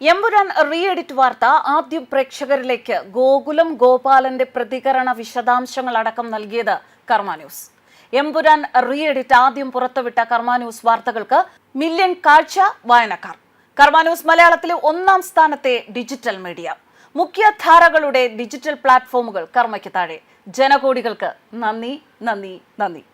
Empuraan re edit വാർത്ത ആദ്യം പ്രേക്ഷകരിലേക്ക് ഗോകുലം ഗോപാലന്റെ പ്രതികരണ വിശദാംശങ്ങൾ അടക്കം നൽകിയത് കർമ്മ ന്യൂസ്. എമ്പുരാൻ റീ എഡിറ്റ് ആദ്യം പുറത്തുവിട്ട കർമ്മ ന്യൂസ് വാർത്തകൾക്ക് മില്യൺ കാഴ്ച വായനക്കാർ. കർമ്മ ന്യൂസ് മലയാളത്തിലെ ഒന്നാം സ്ഥാനത്തെ ഡിജിറ്റൽ മീഡിയ. മുഖ്യധാരകളുടെ ഡിജിറ്റൽ പ്ലാറ്റ്ഫോമുകൾ കർമ്മയ്ക്ക് താഴെ. ജനകോടികൾക്ക് നന്ദി നന്ദി നന്ദി.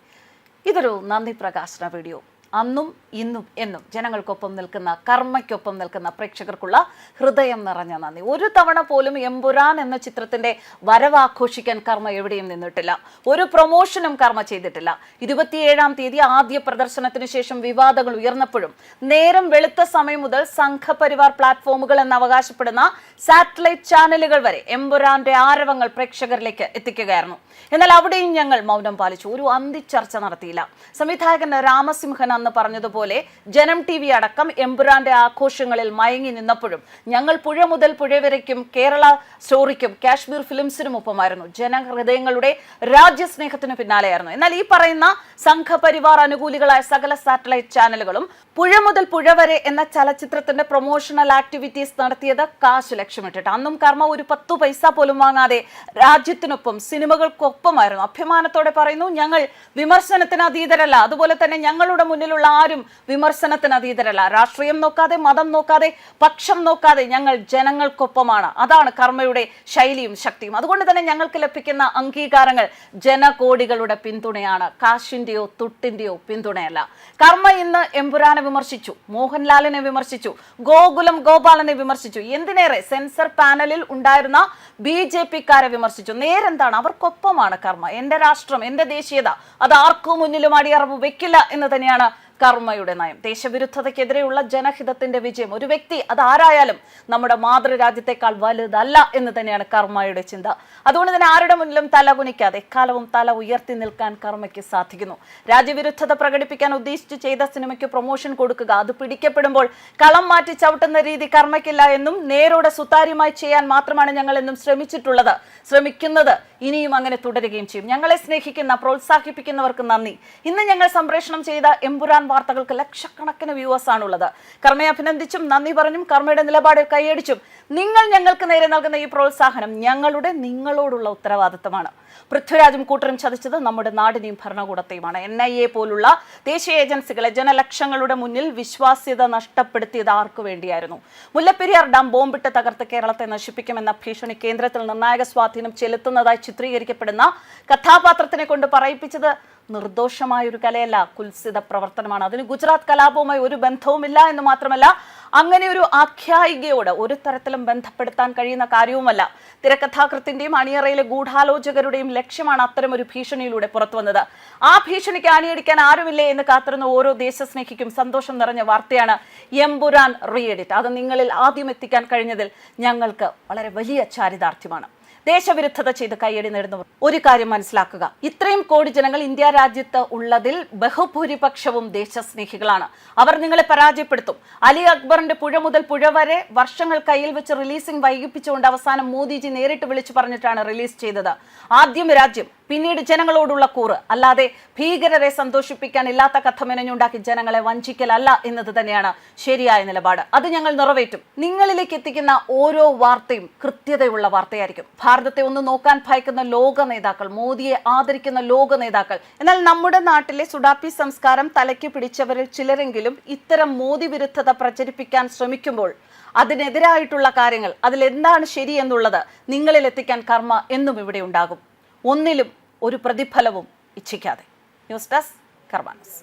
ഇതൊരു നന്ദി പ്രകാശന വീഡിയോ. അന്നും ഇന്നും എന്നും ജനങ്ങൾക്കൊപ്പം നിൽക്കുന്ന കർമ്മയ്ക്കൊപ്പം നിൽക്കുന്ന പ്രേക്ഷകർക്കുള്ള ഹൃദയം നിറഞ്ഞ നന്ദി. ഒരു തവണ പോലും എമ്പുരാൻ എന്ന ചിത്രത്തിന്റെ വരവാഘോഷിക്കാൻ കർമ്മ എവിടെയും നിന്നിട്ടില്ല. ഒരു പ്രൊമോഷനും കർമ്മ ചെയ്തിട്ടില്ല. ഇരുപത്തിയേഴാം തീയതി ആദ്യ പ്രദർശനത്തിന് ശേഷം വിവാദങ്ങൾ ഉയർന്നപ്പോഴും നേരം വെളുത്ത സമയം മുതൽ സംഘപരിവാർ പ്ലാറ്റ്ഫോമുകൾ എന്ന് അവകാശപ്പെടുന്ന സാറ്റലൈറ്റ് ചാനലുകൾ വരെ എമ്പുരാന്റെ ആരവങ്ങൾ പ്രേക്ഷകരിലേക്ക് എത്തിക്കുകയായിരുന്നു. എന്നാൽ അവിടെയും ഞങ്ങൾ മൗനം പാലിച്ചു. ഒരു അന്തിച്ചർച്ച നടത്തിയില്ല. സംവിധായകൻ രാമസിംഹൻ അന്ന് പറഞ്ഞതുപോലെ ജനം ടി വി അടക്കം എമ്പുരാന്റെ ആഘോഷങ്ങളിൽ മയങ്ങി നിന്നപ്പോഴും ഞങ്ങൾ പുഴ മുതൽ പുഴ വരയ്ക്കും കേരള സ്റ്റോറിക്കും കാശ്മീർ ഫിലിംസിനും ഒപ്പമായിരുന്നു. ജനഹൃദയങ്ങളുടെ രാജ്യസ്നേഹത്തിന് പിന്നാലെയായിരുന്നു. എന്നാൽ ഈ പറയുന്ന സംഘപരിവാർ അനുകൂലികളായ സകല സാറ്റലൈറ്റ് ചാനലുകളും പുഴ മുതൽ പുഴ വരെ എന്ന ചലച്ചിത്രത്തിന്റെ പ്രൊമോഷണൽ ആക്ടിവിറ്റീസ് നടത്തിയത് കാശ് ലക്ഷ്യമിട്ടിട്ട്. അന്നും കർമ്മ ഒരു പത്തു പൈസ പോലും വാങ്ങാതെ രാജ്യത്തിനൊപ്പം സിനിമകൾക്കൊപ്പമായിരുന്നു. അഭിമാനത്തോടെ പറയുന്നു ഞങ്ങൾ വിമർശനത്തിന് അതീതരല്ല. അതുപോലെ തന്നെ ഞങ്ങളുടെ മുന്നിലുള്ള ആരും വിമർശനത്തിന് അതീതരല്ല. രാഷ്ട്രീയം നോക്കാതെ മതം നോക്കാതെ പക്ഷം നോക്കാതെ ഞങ്ങൾ ജനങ്ങൾക്കൊപ്പമാണ്. അതാണ് കർമ്മയുടെ ശൈലിയും ശക്തിയും. അതുകൊണ്ട് തന്നെ ഞങ്ങൾക്ക് ലഭിക്കുന്ന അംഗീകാരങ്ങൾ ജനകോടികളുടെ പിന്തുണയാണ്. കാശിന്റെയോ തുട്ടിന്റെയോ പിന്തുണയല്ല. കർമ്മ ഇന്ന് എമ്പുരാനെ വിമർശിച്ചു മോഹൻലാലിനെ വിമർശിച്ചു ഗോകുലം ഗോപാലനെ വിമർശിച്ചു. എന്തിനേറെ സെൻസർ പാനലിൽ ഉണ്ടായിരുന്ന ബി ജെ പിക്കാരെ വിമർശിച്ചു. നേരെന്താണ്? അവർക്കൊപ്പമാണ് കർമ്മ. എന്റെ രാഷ്ട്രം എന്റെ ദേശീയത അത് ആർക്കും മുന്നിലും അടിയറവ് വെക്കില്ല എന്ന് തന്നെയാണ് കർമ്മയുടെ നയം ദേശവിരുദ്ധതയ്ക്കെതിരെയുള്ള ജനഹിതത്തിന്റെ വിജയം. ഒരു വ്യക്തി അതാരായാലും നമ്മുടെ മാതൃരാജ്യത്തെക്കാൾ വലുതല്ല എന്ന് തന്നെയാണ് കർമ്മയുടെ ചിന്ത. അതുകൊണ്ട് തന്നെ ആരുടെ മുന്നിലും തല കുനിക്കാതെ എക്കാലവും തല ഉയർത്തി നിൽക്കാൻ കർമ്മയ്ക്ക് സാധിക്കുന്നു. രാജ്യവിരുദ്ധത പ്രകടിപ്പിക്കാൻ ഉദ്ദേശിച്ച് ചെയ്ത സിനിമയ്ക്ക് പ്രൊമോഷൻ കൊടുക്കുക അത് പിടിക്കപ്പെടുമ്പോൾ കളം മാറ്റി ചവിട്ടുന്ന രീതി കർമ്മയ്ക്കില്ല എന്നും നേരോടെ സുതാര്യമായി ചെയ്യാൻ മാത്രമാണ് ഞങ്ങൾ എന്നും ശ്രമിച്ചിട്ടുള്ളത്. ശ്രമിക്കുന്നത് ഇനിയും അങ്ങനെ തുടരുകയും ചെയ്യും. ഞങ്ങളെ സ്നേഹിക്കുന്ന പ്രോത്സാഹിപ്പിക്കുന്നവർക്ക് നന്ദി. ഇന്ന് ഞങ്ങൾ സംപ്രേഷണം ചെയ്ത എമ്പുരാൻ വാർത്തകൾക്ക് ലക്ഷക്കണക്കിന് വ്യൂവേഴ്സ് ആണുള്ളത്. കർമ്മയെ അഭിനന്ദിച്ചും നന്ദി പറഞ്ഞും കർമ്മയുടെ നിലപാട് കൈയടിച്ചും നിങ്ങൾ ഞങ്ങൾക്ക് നേരെ നൽകുന്ന ഈ പ്രോത്സാഹനം ഞങ്ങളുടെ നിങ്ങളോടുള്ള ഉത്തരവാദിത്തമാണ്. പൃഥ്വിരാജും കൂട്ടരും ചതിച്ചത് നമ്മുടെ നാടിനെയും ഭരണകൂടത്തെയുമാണ്. എൻ ഐ എ പോലുള്ള ദേശീയ ഏജൻസികളെ ജനലക്ഷങ്ങളുടെ മുന്നിൽ വിശ്വാസ്യത നഷ്ടപ്പെടുത്തിയത് ആർക്കു വേണ്ടിയായിരുന്നു? മുല്ലപ്പെരിയാർ ഡാം ബോംബിട്ട് തകർത്ത് കേരളത്തെ നശിപ്പിക്കുമെന്ന ഭീഷണി കേന്ദ്രത്തിൽ നിർണായക സ്വാധീനം ചെലുത്തുന്നതായി ചിത്രീകരിക്കപ്പെടുന്ന കഥാപാത്രത്തിനെ കൊണ്ട് പറയിപ്പിച്ചത് നിർദോഷമായ ഒരു കലയല്ല കുൽസിത പ്രവർത്തനമാണ്. അതിന് ഗുജറാത്ത് കലാപവുമായി ഒരു ബന്ധവുമില്ല എന്ന് മാത്രമല്ല അങ്ങനെ ഒരു ആഖ്യായികയോട് ഒരു തരത്തിലും ബന്ധപ്പെടുത്താൻ കഴിയുന്ന കാര്യവുമല്ല. തിരക്കഥാകൃത്തിന്റെയും അണിയറയിലെ ഗൂഢാലോചകരുടെയും ലക്ഷ്യമാണ് അത്തരം ഒരു ഭീഷണിയിലൂടെ പുറത്തു വന്നത് ആ ഭീഷണിക്ക് അണിയടിക്കാൻ ആരുമില്ലേ എന്ന് കാത്തിരുന്ന ഓരോ ദേശസ്നേഹിക്കും സന്തോഷം നിറഞ്ഞ വാർത്തയാണ് എംപുരാൻ റീഎഡിറ്റ് അത് നിങ്ങളിൽ ആദ്യം എത്തിക്കാൻ കഴിഞ്ഞതിൽ ഞങ്ങൾക്ക് വളരെ വലിയ ചാരിതാർത്ഥ്യമാണ്. ദേശവിരുദ്ധത ചെയ്ത് കയ്യടി നേടുന്നവർ. ഒരു കാര്യം മനസ്സിലാക്കുക. ഇത്രയും കോടി ജനങ്ങൾ ഇന്ത്യ രാജ്യത്ത് ഉള്ളതിൽ ബഹുഭൂരിപക്ഷവും ദേശസ്നേഹികളാണ്. അവർ നിങ്ങളെ പരാജയപ്പെടുത്തും. അലി അക്ബറിന്റെ പുഴ മുതൽ പുഴ വരെ വർഷങ്ങൾ കയ്യിൽ വെച്ച് റിലീസിംഗ് വൈകിപ്പിച്ചുകൊണ്ട് അവസാനം മോദിജി നേരിട്ട് വിളിച്ചു പറഞ്ഞിട്ടാണ് റിലീസ് ചെയ്തത്. ആദ്യം രാജ്യം പിന്നീട് ജനങ്ങളോടുള്ള കൂറ്. അല്ലാതെ ഭീകരരെ സന്തോഷിപ്പിക്കാൻ ഇല്ലാത്ത കഥ മെനഞ്ഞുണ്ടാക്കി ജനങ്ങളെ വഞ്ചിക്കലല്ല എന്നത് തന്നെയാണ് ശരിയായ നിലപാട്. അത് ഞങ്ങൾ നിറവേറ്റും. നിങ്ങളിലേക്ക് എത്തിക്കുന്ന ഓരോ വാർത്തയും കൃത്യതയുള്ള വാർത്തയായിരിക്കും. ഭാരതത്തെ ഒന്ന് നോക്കാൻ ഭയക്കുന്ന ലോക നേതാക്കൾ മോദിയെ ആദരിക്കുന്ന ലോക നേതാക്കൾ. എന്നാൽ നമ്മുടെ നാട്ടിലെ സുഡാപ്പി സംസ്കാരം തലയ്ക്ക് പിടിച്ചവരിൽ ചിലരെങ്കിലും ഇത്തരം മോദി വിരുദ്ധത പ്രചരിപ്പിക്കാൻ ശ്രമിക്കുമ്പോൾ അതിനെതിരായിട്ടുള്ള കാര്യങ്ങൾ അതിലെന്താണ് ശരിയെന്നുള്ളത് നിങ്ങളിൽ എത്തിക്കാൻ കർമ്മ എന്നും ഇവിടെ ഉണ്ടാകും. ഒന്നിലും ഒരു പ്രതിഫലവും ഇച്ഛിക്കാതെ. News desk കർമാനസ്.